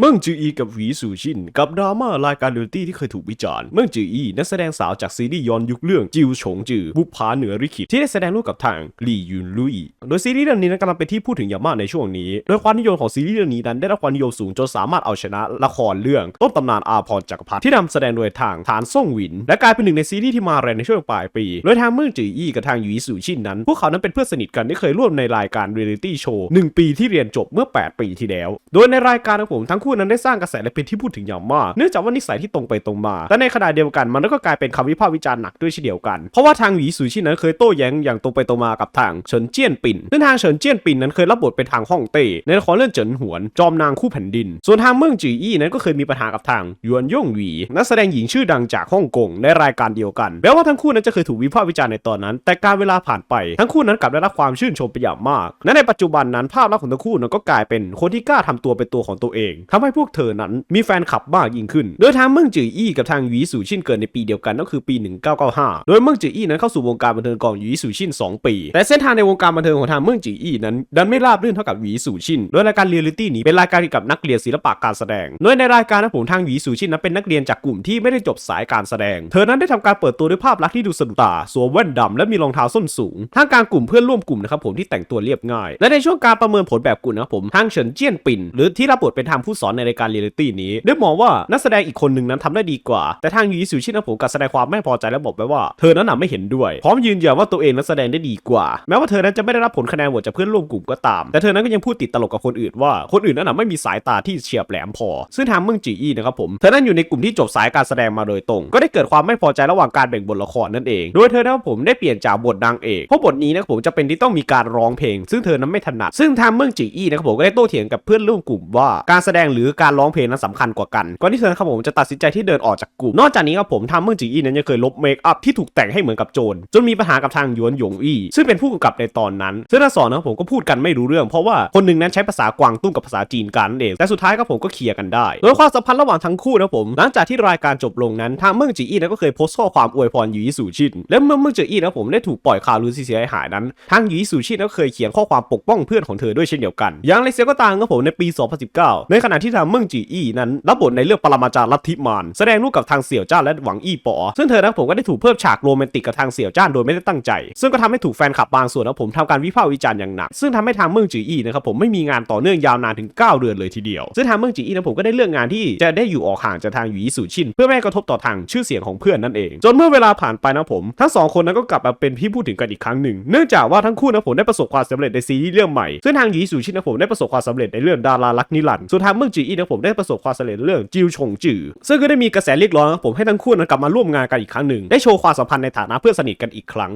เมิงจืออีกับหวีสู่ชิน กับดราม่ารายการเรียลิตี้ที่เคยถูกวิจารณ์ เมิงจืออีนักแสดงสาวจากซีรีส์ย้อนยุคเรื่องจิวฉงจือ บุพผาเหนือริขิตที่ได้แสดงร่วมกับทางหลี่ยุนลุยโดยซีรีส์เรื่องนี้นั้นกำลังเป็นที่พูดถึงอย่างมากในช่วงนี้ โดยความนิยมของซีรีส์เรื่องนี้นั้นได้รับความนิยมสูงจนสามารถเอาชนะละครเรื่องต้นตำนานอาพรจักรพรรดิที่นำแสดงโดยทางฐานซ่งหวิน และกลายเป็นหนึ่งในซีรีส์ที่มาแรงในช่วงปลายปี โดยทางเมิงจืออีกับทางหวีสู่ชินนั้นพวกเขานั้นเป็นเพื่อนสนิทกันที่เคยร่วมในรายการเรียลิตี้โชว์หนึ่งปีที่เรียนจบเมื่อ 8 ปีที่แล้ว โดยในรายการของผมทั้งคู่นั้นได้สร้างกระแสและเป็นที่พูดถึงอย่างมาก เนื่องจากว่านิสัยที่ตรงไปตรงมา แต่ในขณะเดียวกันมันก็กลายเป็นคำวิพากษ์วิจารณ์หนักด้วยเช่นเดียวกัน เพราะว่าทางหวีสู่ชินนั้นเคยโต้แย้งอย่างตรงไปตรงมากับทางเฉินเจี้ยนปิ่นซึ่งทางเฉินเจี้ยนปิ่นนั้นเคยรับบทเป็นทางฮ่องเต้ในละครเรื่องเจินหวน จอมนางคู่แผ่นดิน ส่วนทางเมืองจืออี้นั้นก็เคยมีปัญหากับทางยวนย่งหวีนักแสดงหญิงชื่อดังจากฮ่องกงในรายการเดียวกันแม้ว่าทั้งคู่นั้นจะเคยถูกวิพากษ์วิจารณ์ในตอนนั้น แต่การเวลาผ่านไปทั้งคู่นั้นกลับได้รับความชื่นชมเป็นอย่างมากและในปัจจุบันนั้นภาพลักษณ์ของทั้งคู่นั้นก็กลายเป็นคนที่กล้าทำตัวเป็นตัวของตัวเองทำให้พวกเธอนั้นมีแฟนคลับมากยิ่งขึ้น โดยทางเมืองจืออี้กับทางหวีสู่ชินเกิดในปีเดียวกันก็คือปี 1995 โดยเมืองจืออี้นั้นเข้าสู่วงการบันเทิงก่อนหวีสู่ชิน2 ปี แต่เส้นทางในวงการบันเทิงของทางเมืองจืออี้นั้นดันไม่ราบรื่นเท่ากับหวีสู่ชิน โดยรายการเรียลลิตี้นี้เป็นรายการเกี่ยวกับนักเรียนศิลปะการแสดง โดยในรายการนะผมทางหวีสู่ชินนั้นเป็นนักเรียนจากกลุ่มที่ไม่ได้จบสายการแสดง เธอนั้นได้ทำการเปิดตัวด้วยภาพลักษณ์ที่ดูสะดุดตาสวมแว่นดำและมีรองเท้าส้นสูงทางการกลุ่มเพื่อนร่วมกลุ่มนะครับผมที่แต่งตัวเรียบง่าย และในช่วงการประเมินผลแบบกลุ่มนะครับผมทางเฉินเจี้ยนปิ่นหรือที่รับบทเป็นทางผู้สอนในรายการเรียลิตี้นี้ได้มองว่านักแสดงอีกคนหนึ่งนั้นทำได้ดีกว่า แต่ทางหวีสู่ชินะผมกับแสดงความไม่พอใจและบอกไปว่าเธอนั้นน่ะไม่เห็นด้วย พร้อมยืนยันว่าตัวเองนั้นแสดงได้ดีกว่า แม้ว่าเธอนั้นจะไม่ได้รับผลคะแนนโหวตจากเพื่อนร่วมกลุ่มก็ตาม แต่เธอนั้นก็ยังพูดติดตลกกับคนอื่นว่าคนอื่นนั้นน่ะไม่มีสายตาที่เฉียบแหลมพอ ซึ่งทางเมืองจีอี้นะครับผมเธอนั้นอยู่ในกลุ่มที่จบสายการแสดงมาโดยตรง ก็ได้เกิดความไม่พอใจระหว่างการแบ่งบทละครนั่นเองโดยเธอนะครับผมได้เปลี่ยนจากบทนางเอกเพราะบทนี้นะครับผมจะเป็นที่ต้องมีการร้องเพลง ซึ่งเธอนั้นไม่ถนัดซึ่งทางเมืองจีอี้นะครับผมก็ได้โต้เถียงกับเพื่อนร่วมกลุ่มว่าการแสดงหรือการร้องเพลงนั้นสำคัญกว่ากันก่อนที่เธอครับผมจะตัดสินใจที่เดินออกจากกลุ่มนอกจากนี้ครับผมทางเมืองจีอี้นั้นยังเคยลบเมคอัพที่ถูกแต่งให้เหมือนกับโจรจนมีปัญหากับทางหยวนหยงอี้ซึ่งเป็นผู้กำกับในตอนนั้นซึ่งทั้งสองนะครับผมก็พูดกันไม่รู้เรื่องเพราะว่าคนหนึ่งนั้นใช้ภาษากวางตุ้งกับภาษาจีนกันเองแต่สุดท้ายครับผมก็เคลียร์กันได้โดยความสัมพันธ์ระหว่างทั้งคู่นะผมหลังจากที่รายการจบลงนั้นทางเมืองจีอี้นั้นก็เคยโพสต์ข้อความอวยพรยูยิสู่ชินและเมื่อเมืองจีอี้นะผมได้ถูกปล่อยข่าวลือเสียหายนั้นทางหยูยิสู่ชินก็เคยเขียนข้อความปกป้องเพื่อนของเธอด้วยเช่นเดียวกันอย่างไรเสียก็ตามครับผมในปี 2019 ในขณะที่ทางเมืองจีอี้นั้นรับบทในเรื่องปรมาจารย์ลัทธิมารแสดงร่วมกับทางเสี่ยวจ้านและหวังอี้ป๋อซึ่งเธอนะผมก็ได้ถูกเพิ่มฉากโรแมนติกกับทางเสี่ยวจ้านโดยไม่ได้ตั้งใจ ซึ่งก็ทำให้ถูกแฟนคลับบางส่วนนะผมทำการวิพากษ์วิจารณ์อย่างหนัก ซึ่งทำให้ทางเมืองจีอี้นะครับผมไม่มีงานต่อเนื่องยาวนานถึง 9 เดือนเลยทีเดียว ซึ่งทางเมืองจีอี้นะผมก็ได้เลือกงานที่จะได้อยู่ออกห่างจากทางหยูยิสู่ชิน เพื่อไม่กระทบต่อทางชื่อเสียงของเพื่อนนั่นเอง จนเมื่อเวลาผ่านไปนะผม ทั้งสองคนนั้นก็กลับมาเป็นที่พูดถึงกันอีกครั้งหนึ่งเนื่องจากว่าทั้งคู่นะผมได้ประสบความสำเร็จในซีรีส์เรื่องใหม่ซึ่งทางหยูยิสู่ชินนะผมได้ประสบความสำเร็จในเรื่องดารารักนิรันดร์ส่วนทางเมืองจีอี้นะผมได้ประสบความสำเร็จเรื่องจิวชงจือซึ่งก็ได้มีกระแสเรียกร้องผมให้ทั้งคู่นั้นกลับมาร่วมงานกันอีกครั้งหนึ่งได้โชว์ความสัมพันธ์ในฐานะเพื่อนสนิทกันอีกครั้ง